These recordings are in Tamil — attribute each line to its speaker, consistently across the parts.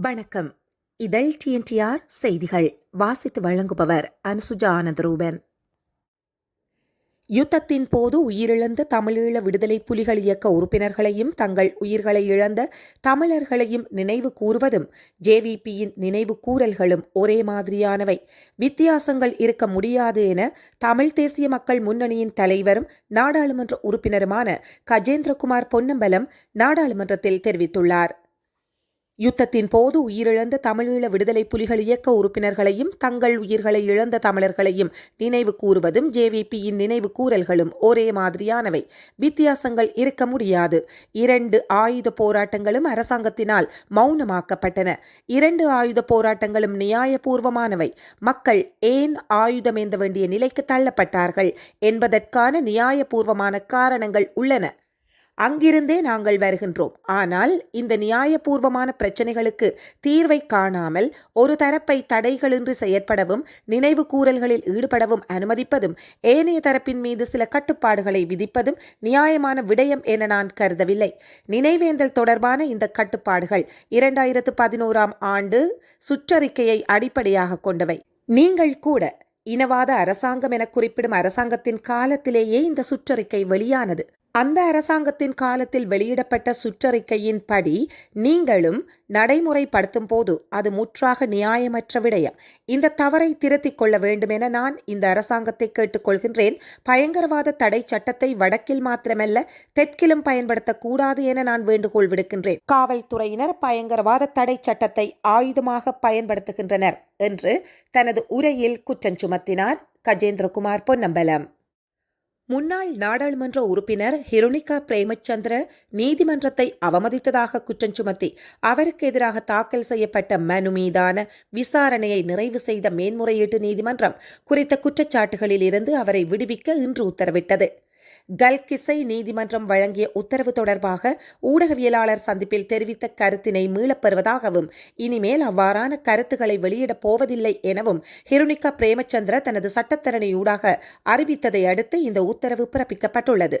Speaker 1: வணக்கம். இதழ் டிஎன்டிஆர் செய்திகள். வாசித்து வழங்குபவர் அனுசுஜா ஆனந்தரூபன். யுத்தத்தின் போது உயிரிழந்த தமிழீழ விடுதலை புலிகள் இயக்க உறுப்பினர்களையும் தங்கள் உயிர்களை இழந்த தமிழர்களையும் நினைவு கூறுவதும் ஜேவிபியின் நினைவு கூறல்களும் ஒரே மாதிரியானவை. வித்தியாசங்கள் இருக்க முடியாது என தமிழ் தேசிய மக்கள் முன்னணியின் தலைவரும் நாடாளுமன்ற உறுப்பினருமான கஜேந்திரகுமார் பொன்னம்பலம் நாடாளுமன்றத்தில் தெரிவித்துள்ளார். யுத்தத்தின் போது உயிரிழந்த தமிழீழ விடுதலை புலிகள் இயக்க உறுப்பினர்களையும் தங்கள் உயிர்களை இழந்த தமிழர்களையும் நினைவு கூறுவதும் ஜேவிபியின் நினைவு கூறல்களும் ஒரே மாதிரியானவை. வித்தியாசங்கள் இருக்க முடியாது. இரண்டு ஆயுத போராட்டங்களும் அரசாங்கத்தினால் மௌனமாக்கப்பட்டன. இரண்டு ஆயுத போராட்டங்களும் நியாயபூர்வமானவை. மக்கள் ஏன் ஆயுதம் ஏந்த வேண்டிய நிலைக்கு தள்ளப்பட்டார்கள் என்பதற்கான நியாயபூர்வமான காரணங்கள் உள்ளன. அங்கிருந்தே நாங்கள் வருகின்றோம். ஆனால் இந்த நியாயபூர்வமான பிரச்சனைகளுக்கு தீர்வை காணாமல் ஒரு தரப்பை தடைகளின்றி செயற்படவும் நினைவு கூறல்களில் ஈடுபடவும் அனுமதிப்பதும் ஏனைய தரப்பின் மீது சில கட்டுப்பாடுகளை விதிப்பதும் நியாயமான விடயம் என நான் கருதவில்லை. நினைவேந்தல் தொடர்பான இந்த கட்டுப்பாடுகள் இரண்டாயிரத்து பதினோராம் ஆண்டு சுற்றறிக்கையை அடிப்படையாக கொண்டவை. நீங்கள் கூட இனவாத அரசாங்கம் என குறிப்பிடும் அரசாங்கத்தின் காலத்திலேயே இந்த சுற்றறிக்கை வெளியானது. அந்த அரசாங்கத்தின் காலத்தில் வெளியிடப்பட்ட சுற்றறிக்கையின் படி நீங்களும் நடைமுறைப்படுத்தும் போது அது முற்றாக நியாயமற்ற விடயம். இந்த தவறை திருத்திக் கொள்ள வேண்டும் என நான் இந்த அரசாங்கத்தை கேட்டுக்கொள்கின்றேன். பயங்கரவாத தடை சட்டத்தை வடக்கில் மாத்திரமல்ல தெற்கிலும் பயன்படுத்தக்கூடாது என நான் வேண்டுகோள் விடுக்கின்றேன். காவல்துறையினர் பயங்கரவாத தடை சட்டத்தை ஆயுதமாக பயன்படுத்துகின்றனர் என்று தனது உரையில் குற்றம் சுமத்தினார் கஜேந்திரகுமார் பொன்னம்பலம். முன்னாள் நாடாளுமன்ற உறுப்பினர் ஹிருணிகா பிரேமச்சந்திர நீதிமன்றத்தை அவமதித்ததாக குற்றம் சுமத்தி அவருக்கு எதிராக தாக்கல் செய்யப்பட்ட மனு மீதான விசாரணையை நிறைவு செய்த மேன்முறையீட்டு நீதிமன்றம் குறித்த குற்றச்சாட்டுகளில் இருந்து அவரை விடுவிக்க இன்று உத்தரவிட்டது. கல்கிசை நீதிமன்றம் வழங்கிய உத்தரவு தொடர்பாக ஊடகவியலாளர் சந்திப்பில் தெரிவித்த கருத்தினை மீளப்பெறுவதாகவும் இனிமேல் அவ்வாறான கருத்துக்களை வெளியிடப் போவதில்லை எனவும் ஹிருணிகா பிரேமச்சந்திர தனது சட்டத்தரணியூடாக அறிவித்ததை அடுத்து இந்த உத்தரவு பிறப்பிக்கப்பட்டுள்ளது.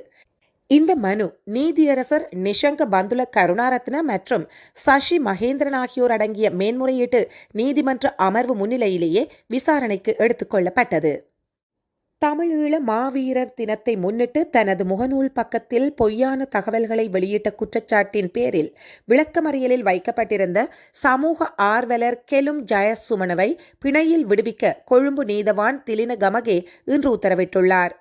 Speaker 1: இந்த மனு நீதியரசர் நிஷங்க பந்துல கருணாரத்ன மற்றும் சசி மகேந்திரன் ஆகியோர் அடங்கிய மேன்முறையீட்டு நீதிமன்ற அமர்வு முன்னிலையிலேயே விசாரணைக்கு எடுத்துக்கொள்ளப்பட்டது தமிழீழ மாவீரர் தினத்தை முன்னிட்டு தனது முகநூல் பக்கத்தில் பொய்யான தகவல்களை வெளியிட்ட குற்றச்சாட்டின் பேரில் விளக்கமறியலில் வைக்கப்பட்டிருந்த சமூக ஆர்வலர் கெலும் ஜயசுமனவை பிணையில் விடுவிக்க கொழும்பு நீதவான் திலின கமகே இன்று உத்தரவிட்டுள்ளார்.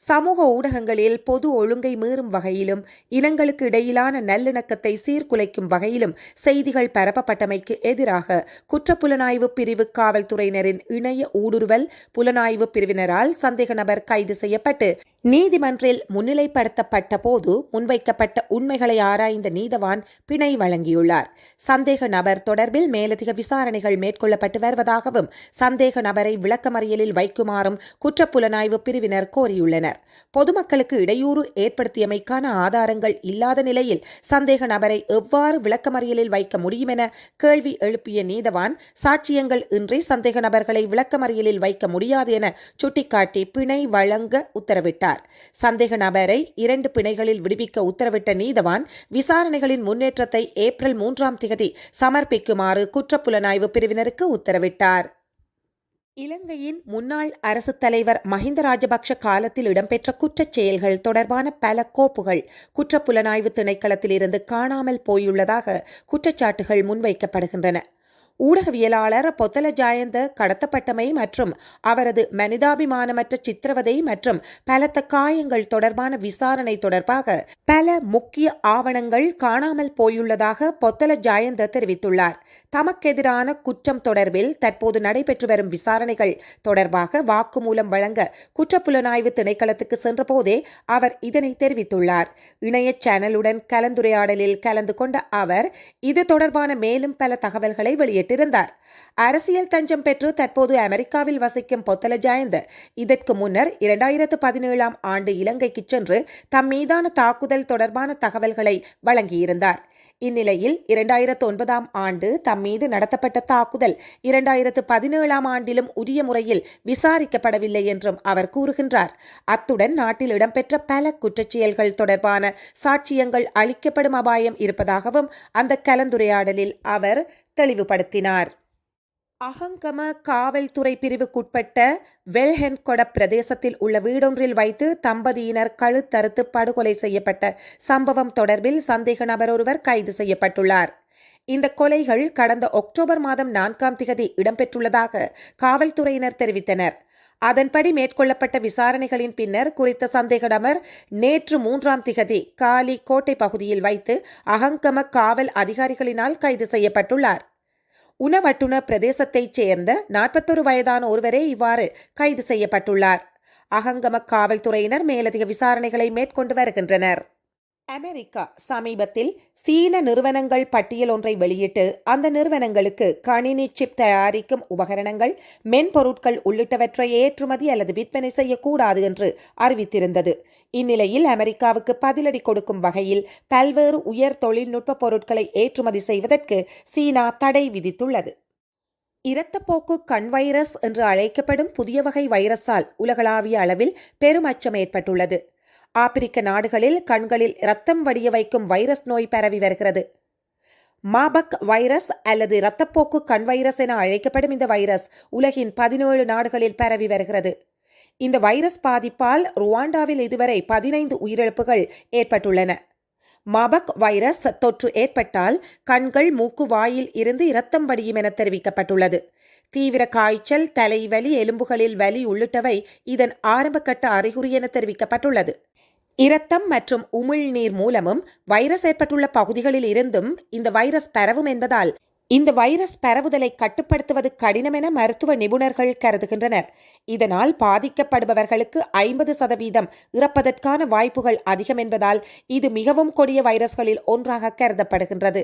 Speaker 1: சமூக ஊடகங்களில் பொது ஒழுங்கை மீறும் வகையிலும் இனங்களுக்கு இடையிலான நல்லிணக்கத்தை சீர்குலைக்கும் வகையிலும் செய்திகள் பரப்பப்பட்டமைக்கு எதிராக குற்றப்புலனாய்வு பிரிவு காவல்துறையினரின் இணைய ஊடுருவல் புலனாய்வு பிரிவினரால் சந்தேக நபர் கைது செய்யப்பட்டு நீதிமன்றில் முன்னிலைப்படுத்தப்பட்ட போது முன்வைக்கப்பட்ட உண்மைகளை ஆராய்ந்த நீதவான் பிணை வழங்கியுள்ளார். சந்தேக நபர் தொடர்பில் மேலதிக விசாரணைகள் மேற்கொள்ளப்பட்டு வருவதாகவும் சந்தேக நபரை விளக்கமறியலில் வைக்குமாறும் குற்றப்புலனாய்வு பிரிவினர் கோரியுள்ளனர். பொதுமக்களுக்கு இடையூறு ஏற்படுத்தியமைக்கான ஆதாரங்கள் இல்லாத நிலையில் சந்தேக நபரை எவ்வாறு விளக்கமறியலில் வைக்க முடியும் என கேள்வி எழுப்பிய நீதவான் சாட்சியங்கள் இன்றி சந்தேக நபர்களை விளக்கமறியலில் வைக்க முடியாது என சுட்டிக்காட்டி பிணை வழங்க உத்தரவிட்டார். சந்தேக நபரை இரண்டு பிணைகளில் விடுவிக்க உத்தரவிட்ட நீதவான் விசாரணைகளின் முன்னேற்றத்தை ஏப்ரல் மூன்றாம் திகதி சமர்ப்பிக்குமாறு குற்றப்புலனாய்வு பிரிவினருக்கு உத்தரவிட்டார். இலங்கையின் முன்னாள் அரசுத் தலைவர் மஹிந்த ராஜபக்ஷ காலத்தில் இடம்பெற்ற குற்றச் செயல்கள் தொடர்பான பல கோப்புகள் குற்றப்புலனாய்வு திணைக்களத்திலிருந்து காணாமல் போயுள்ளதாக குற்றச்சாட்டுகள் முன்வைக்கப்படுகின்றன. ஊடகவியலாளர் பொத்தல ஜாயந்த கடத்தப்பட்டமை மற்றும் அவரது மனிதாபிமானமற்ற சித்திரவதை மற்றும் பலத்த காயங்கள் தொடர்பான விசாரணை தொடர்பாக பல முக்கிய ஆவணங்கள் காணாமல் போயுள்ளதாக பொத்தல ஜாயந்த தெரிவித்துள்ளார். தமக்கெதிரான குற்றம் தொடர்பில் தற்போது நடைபெற்று வரும் விசாரணைகள் தொடர்பாக வாக்குமூலம் வழங்க குற்றப்புலனாய்வு திணைக்களத்துக்கு சென்றபோதே அவர் இதனை தெரிவித்துள்ளார். இணைய சேனலுடன் கலந்துரையாடலில் கலந்து கொண்ட அவர் இது தொடர்பான மேலும் பல தகவல்களை வெளியிட்டார் வெளியிட்டிருந்தார் அரசியல் தஞ்சம் பெற்று தற்போது அமெரிக்காவில் வசிக்கும் பொத்தல ஜாயந்த இதற்கு முன்னர் இரண்டாயிரத்து பதினேழாம் ஆண்டு இலங்கைக்கு சென்று தம் மீதான தாக்குதல் தொடர்பான தகவல்களை வழங்கியிருந்தார். இந்நிலையில் இரண்டாயிரத்து ஒன்பதாம் ஆண்டு தம் மீது நடத்தப்பட்ட தாக்குதல் இரண்டாயிரத்து பதினேழாம் ஆண்டிலும் உரிய முறையில் விசாரிக்கப்படவில்லை என்றும் அவர் கூறுகின்றார். அத்துடன் நாட்டில் இடம்பெற்ற பல குற்றச்செயல்கள் தொடர்பான சாட்சியங்கள் அளிக்கப்படும் அபாயம் இருப்பதாகவும் அந்த கலந்துரையாடலில் அவர் தெளிவுபடுத்தினார். அகங்கம காவல்துறை பிரிவுக்குட்பட்ட வெல்ஹென்கொட பிரதேசத்தில் உள்ள வீடொன்றில் வைத்து தம்பதியினர் கழுத்தறுத்து படுகொலை செய்யப்பட்ட சம்பவம் தொடர்பில் சந்தேக நபர் ஒருவர் கைது செய்யப்பட்டுள்ளார். இந்த கொலைகள் கடந்த அக்டோபர் மாதம் நான்காம் திகதி இடம்பெற்றுள்ளதாக காவல்துறையினர் தெரிவித்தனர். அதன்படி மேற்கொள்ளப்பட்ட விசாரணைகளின் பின்னர் குறித்த சந்தேக நபர் நேற்று மூன்றாம் திகதி காலி கோட்டை பகுதியில் வைத்து அகங்கம காவல் அதிகாரிகளினால் கைது செய்யப்பட்டுள்ளார். உணவட்டுண பிரதேசத்தைச் சேர்ந்த நாற்பத்தொரு வயதான ஒருவரே இவ்வாறு கைது செய்யப்பட்டுள்ளார். அகங்கம காவல்துறையினர் மேலதிக விசாரணைகளை மேற்கொண்டு வருகின்றனர். அமெரிக்கா சமீபத்தில் சீன நிறுவனங்கள் பட்டியல் ஒன்றை வெளியிட்டு அந்த நிறுவனங்களுக்கு கணினி சிப் தயாரிக்கும் உபகரணங்கள் மென்பொருட்கள் உள்ளிட்டவற்றை ஏற்றுமதி அல்லது விற்பனை செய்யக்கூடாது என்று அறிவித்திருந்தது. இந்நிலையில் அமெரிக்காவுக்கு பதிலடி கொடுக்கும் வகையில் பல்வேறு உயர் தொழில்நுட்ப பொருட்களை ஏற்றுமதி செய்வதற்கு சீனா தடை விதித்துள்ளது. இரத்தப்போக்கு கண் வைரஸ் என்று அழைக்கப்படும் புதிய வகை வைரஸால் உலகளாவிய அளவில் பெரும் அச்சம் ஏற்பட்டுள்ளது. ஆப்பிரிக்க நாடுகளில் கண்களில் இரத்தம் வடிய வைக்கும் வைரஸ் நோய் பரவி வருகிறது. மாபக் வைரஸ் அல்லது இரத்தப்போக்கு கண் வைரஸ் என அழைக்கப்படும் இந்த வைரஸ் உலகின் பதினேழு நாடுகளில் பரவி வருகிறது. இந்த வைரஸ் பாதிப்பால் ருவாண்டாவில் இதுவரை பதினைந்து உயிரிழப்புகள் ஏற்பட்டுள்ளன. மாபக் வைரஸ் தொற்று ஏற்பட்டால் கண்கள் மூக்கு வாயில் இருந்து இரத்தம் வடியும் என தெரிவிக்கப்பட்டுள்ளது. தீவிர காய்ச்சல் தலைவலி எலும்புகளில் வலி உள்ளிட்டவை இதன் ஆரம்பகட்ட அறிகுறி என தெரிவிக்கப்பட்டுள்ளது. இரத்தம் மற்றும் உமிழ்நீர் மூலமும் வைரஸ் ஏற்பட்டுள்ள பகுதிகளில் இருந்தும் இந்த வைரஸ் பரவும் என்பதால் இந்த வைரஸ் பரவுதலை கட்டுப்படுத்துவது கடினம் என மருத்துவ நிபுணர்கள் கருதுகின்றனர். இதனால் பாதிக்கப்படுபவர்களுக்கு ஐம்பது சதவீதம் இறப்பதற்கான வாய்ப்புகள் அதிகம் என்பதால் இது மிகவும் கொடிய வைரஸ்களில் ஒன்றாக கருதப்படுகின்றது.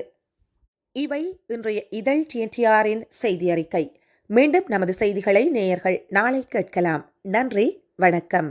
Speaker 1: இவை இன்றைய இதழ் டிஎன்டிஆரின் செய்தி அறிக்கை மீண்டும் நமது செய்திகளை நேயர்கள் நாளை கேட்கலாம். நன்றி வணக்கம்.